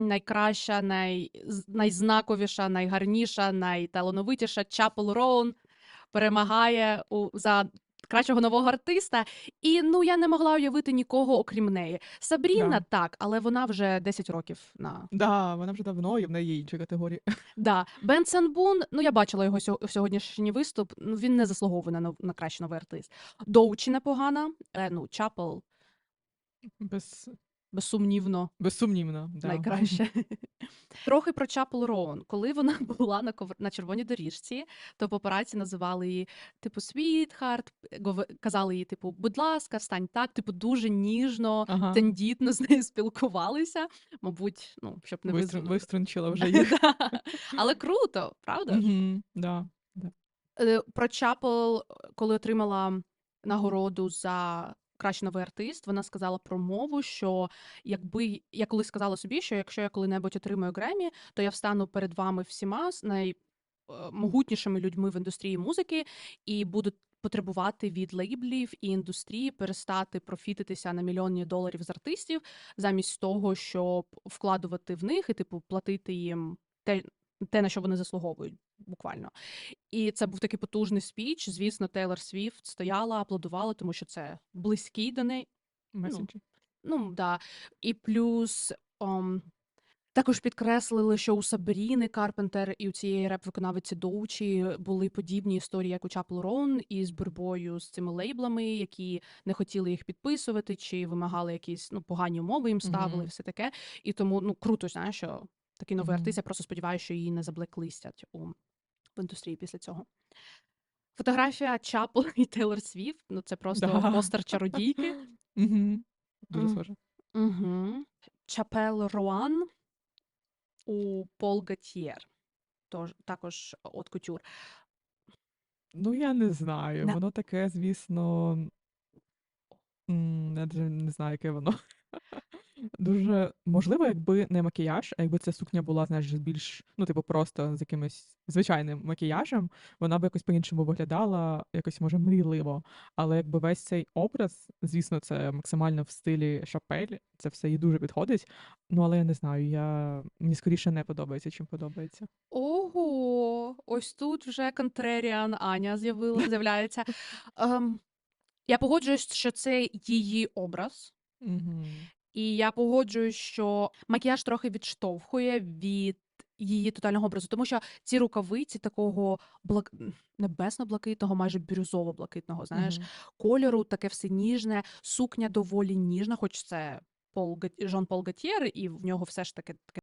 найкраща, най... найзнаковіша, найгарніша, найталановитіша Чапел Роун перемагає у... за кращого нового артиста. І ну я не могла уявити нікого, окрім неї. Сабріна Да. так, але вона вже 10 років на Да, вона вже давно і в неї є інші категорії. Да, Бенсен Бун, ну я бачила його сьо- сьогоднішній виступ. Ну він не заслуговує на, нов- на кращий новий артист. Доучі непогана, е, ну Чапел Без... безсумнівно Безсумнівно. Да. найкраще. Трохи про Чапел Роун. Коли вона була на ковр на червоній доріжці, то папараці називали її типу світхарт, казали їй, типу, будь ласка, встань так, типу, дуже ніжно, Ага. тендітно з нею спілкувалися. Мабуть, ну щоб не Виструн-. Виструнчила вже їх. Але круто, правда? да. Е, Про Чапел, коли отримала нагороду за кращий новий артист, вона сказала промову, що якби я колись сказала собі, що якщо я коли-небудь отримаю Гремі, то я встану перед вами всіма з наймогутнішими людьми в індустрії музики і буду потребувати від лейблів і індустрії перестати профітитися на мільйони доларів з артистів, замість того, щоб вкладувати в них і типу платити їм те, те на що вони заслуговують, буквально. І це був такий потужний спіч. Звісно, Тейлор Свіфт стояла, аплодувала, тому що це близький до неї. Месенджі. Ну да. І плюс ом, також підкреслили, що у Сабріни Карпентер і у цієї реп-виконавиці Доучі були подібні історії, як у Чапел Роун, із боротьбою з цими лейблами, які не хотіли їх підписувати, чи вимагали якісь ну погані умови їм ставили, Мгм. все таке. І тому ну круто, знаєш, що такий новий Мгм. артист. Я просто сподіваюся, що її не заблеклистять у в індустрії після цього. Фотографія Чапел і Тейлор Свіфт. Ну це просто Да. постер чародійки. Дуже схоже. Угу. Чапел Руан у Пол Гатьєр. Тож, також от кутюр. Ну, я не знаю. Да. Воно таке, звісно. Я не знаю, яке воно. Дуже можливо, якби не макіяж, а якби ця сукня була, знаєш, більш, ну, типу, просто з якимось звичайним макіяжем, вона б якось по-іншому виглядала, якось, може, мрійливо. Але якби весь цей образ, звісно, це максимально в стилі Шапель, це все їй дуже підходить. Ну, але я не знаю, я... мені скоріше не подобається, чим подобається. Ого, ось тут вже контреріан Аня з'явила, з'являється. Ем, я погоджуюсь, що це її образ. Угу. І я погоджуюсь, що макіяж трохи відштовхує від її тотального образу, тому що ці рукавиці такого блак... небесно-блакитного, майже бірюзово-блакитного, знаєш, кольору, таке все ніжне, сукня доволі ніжна, хоч це Пол. Жон Пол Гатьєр, і в нього все ж таки таке